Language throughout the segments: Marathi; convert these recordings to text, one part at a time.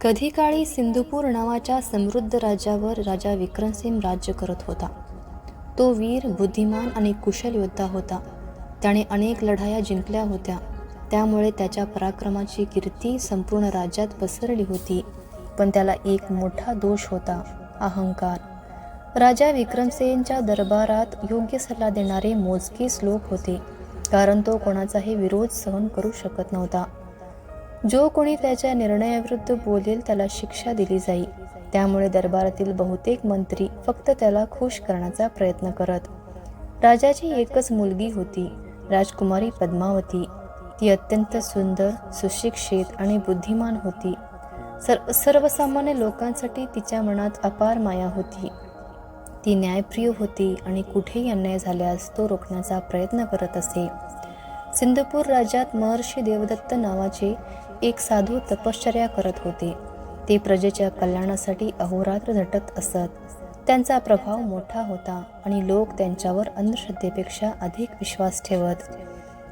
कधी काळी सिंधुपूर नावाच्या समृद्ध राज्यावर राजा विक्रमसिंह राज्य करत होता. तो वीर बुद्धिमान आणि कुशल योद्धा होता. त्याने अनेक लढाया जिंकल्या होत्या. त्यामुळे त्याच्या पराक्रमाची कीर्ती संपूर्ण राज्यात पसरली होती. पण त्याला एक मोठा दोष होता अहंकार. राजा विक्रमसेनच्या दरबारात योग्य सल्ला देणारे मोजकेच लोक होते. कारण तो कोणाचाही विरोध सहन करू शकत नव्हता. जो कोणी त्याच्या निर्णयाविरुद्ध बोलेल त्याला शिक्षा दिली जाई. त्यामुळे दरबारातील बहुतेक मंत्री फक्त त्याला खुश करण्याचा प्रयत्न करत. राजाची एकच मुलगी होती राजकुमारी पद्मावती. ती अत्यंत सुंदर सुशिक्षित आणि बुद्धिमान होती. सर सर्वसामान्य लोकांसाठी तिच्या मनात अपार माया होती. ती न्यायप्रिय होती आणि कुठेही अन्याय झाल्यास तो रोखण्याचा प्रयत्न करत असे. सिंधपूर राज्यात महर्षी देवदत्त नावाचे एक साधू तपश्चर्या करत होते. ते प्रजेच्या कल्याणासाठी अहोरात्र झटत असत. त्यांचा प्रभाव मोठा होता आणि लोक त्यांच्यावर अंधश्रद्धेपेक्षा अधिक विश्वास ठेवत.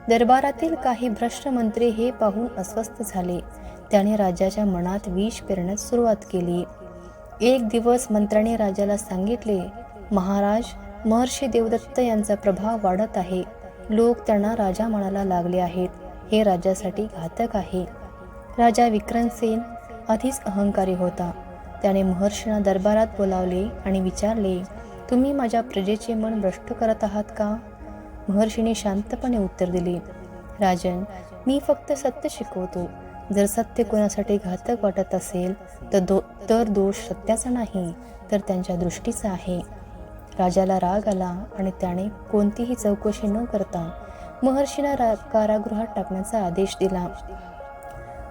दरबारातील काही भ्रष्ट मंत्री हे पाहून अस्वस्थ झाले. त्याने राजाच्या मनात विष पेरण्यास सुरुवात केली. एक दिवस मंत्र्याने राजाला सांगितले महाराज महर्षी देवदत्त यांचा प्रभाव वाढत आहे. लोक त्यांना राजा म्हणायला लागले आहेत. हे राजासाठी घातक आहे. राजा विक्रमसेन आधीच अहंकारी होता. त्याने महर्षींना दरबारात बोलावले आणि विचारले तुम्ही माझ्या प्रजेचे मन भ्रष्ट करत आहात का? महर्षीने शांतपणे उत्तर दिले राजन मी फक्त सत्य शिकवतो. जर सत्य कोणासाठी घातक वाटत असेल तर दो तर दोष सत्याचा नाही तर त्यांच्या दृष्टीचा आहे. राजाला राग आला आणि त्याने कोणतीही चौकशी न करता महर्षीला रा कारागृहात टाकण्याचा आदेश दिला.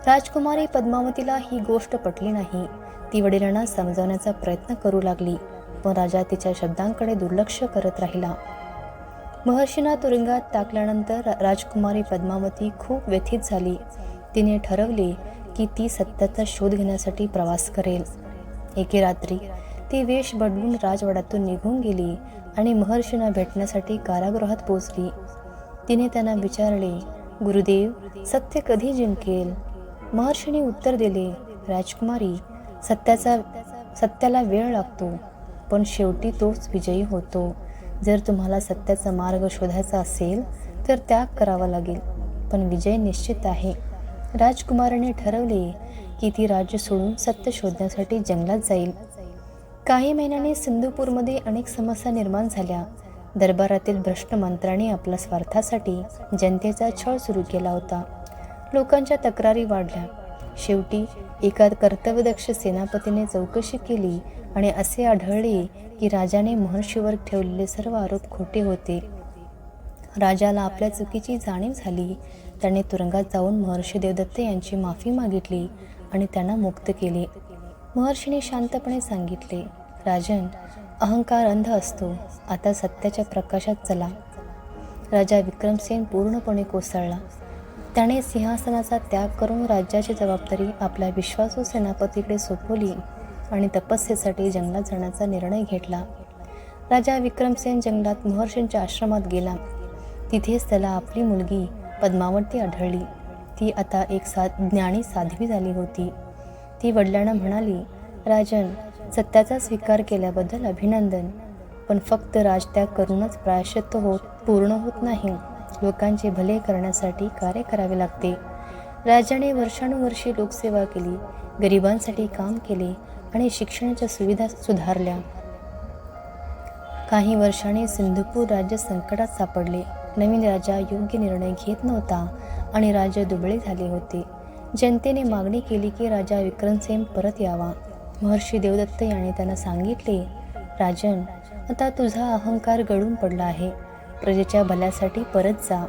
राजकुमारी पद्मावतीला ही गोष्ट पटली नाही. ती वडिलांना समजावण्याचा प्रयत्न करू लागली पण राजा तिच्या शब्दांकडे दुर्लक्ष करत राहिला. महर्षींना तुरुंगात टाकल्यानंतर राजकुमारी पद्मावती खूप व्यथित झाली. तिने ठरवले की ती सत्याचा शोध घेण्यासाठी प्रवास करेल. एके रात्री ती वेश बदलून राजवाड्यातून निघून गेली आणि महर्षींना भेटण्यासाठी कारागृहात पोचली तिने त्यांना विचारले गुरुदेव सत्य कधी जिंकेल? महर्षीने उत्तर दिले राजकुमारी सत्याचा सत्याला वेळ लागतो पण शेवटी तोच विजयी होतो. जर तुम्हाला सत्याचा मार्ग शोधायचा असेल तर त्याग करावा लागेल पण विजय निश्चित आहे. राजकुमाराने ठरवले की ती राज्य सोडून सत्य शोधण्यासाठी जंगलात जाईल. काही महिन्यांनी सिंधुपूरमध्ये अनेक समस्या निर्माण झाल्या. दरबारातील भ्रष्ट मंत्र्यांनी आपल्या स्वार्थासाठी जनतेचा छळ सुरू केला होता. लोकांच्या तक्रारी वाढल्या. शेवटी एका कर्तव्यदक्ष सेनापतीने चौकशी केली आणि असे आढळले की राजाने महर्षीवर ठेवलेले सर्व आरोप खोटे होते. राजाला आपल्या चुकीची जाणीव झाली. त्याने तुरुंगात जाऊन महर्षी देवदत्त यांची माफी मागितली आणि त्यांना मुक्त केले. महर्षीने शांतपणे सांगितले राजन अहंकार अंध असतो. आता सत्याच्या प्रकाशात चला. राजा विक्रमसेन पूर्णपणे कोसळला. त्याने सिंहासनाचा त्याग करून राज्याची जबाबदारी आपल्या विश्वासू सेनापतीकडे सोपवली आणि तपस्येसाठी जंगलात जाण्याचा निर्णय घेतला. राजा विक्रमसेन जंगलात महर्षींच्या आश्रमात गेला. तिथेच त्याला आपली मुलगी पद्मावती आढळली. ती आता एक सा ज्ञानी साध्वी झाली होती. ती वडिलांना म्हणाली राजन सत्याचा स्वीकार केल्याबद्दल अभिनंदन पण फक्त राजत्याग करूनच प्रायश्चित्त होत पूर्ण होत नाही. लोकांचे भले करण्यासाठी कार्य करावे लागते. राजाने वर्षानुवर्षे लोकसेवा केली गरिबांसाठी काम केले आणि शिक्षणाच्या सुविधा सुधारल्या. काही वर्षाने सिंधुपूर राज्य संकटात सापडले. नवीन राजा योग्य निर्णय घेत नव्हता आणि राज्य दुबळे झाले होते. जनतेने मागणी केली की राजा विक्रमसेन परत यावा. महर्षी देवदत्त याने त्यांना सांगितले राजन आता तुझा अहंकार गळून पडला आहे. प्रजेच्या भल्यासाठी परत जा.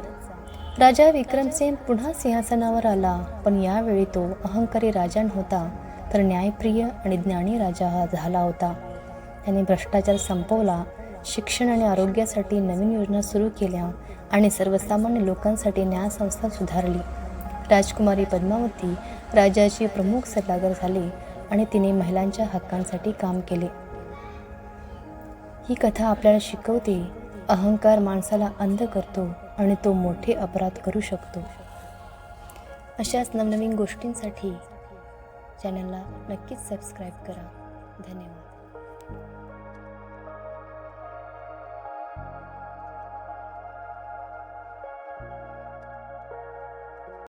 राजा विक्रमसेन पुन्हा सिंहासनावर आला पण यावेळी तो अहंकारी राजा नव्हता तर न्यायप्रिय आणि ज्ञानी राजा हा झाला होता. त्याने भ्रष्टाचार संपवला शिक्षण आणि आरोग्यासाठी नवीन योजना सुरू केल्या आणि सर्वसामान्य लोकांसाठी न्यायसंस्था सुधारली. राजकुमारी पद्मावती राजाची प्रमुख सल्लागार झाली आणि तिने महिलांच्या हक्कांसाठी काम केले. ही कथा आपल्याला शिकवते अहंकार माणसाला अंध करतो आणि तो मोठे अपराध करू शकतो. अशाच नवनवीन गोष्टींसाठी चॅनलला नक्कीच सबस्क्राईब करा. धन्यवाद.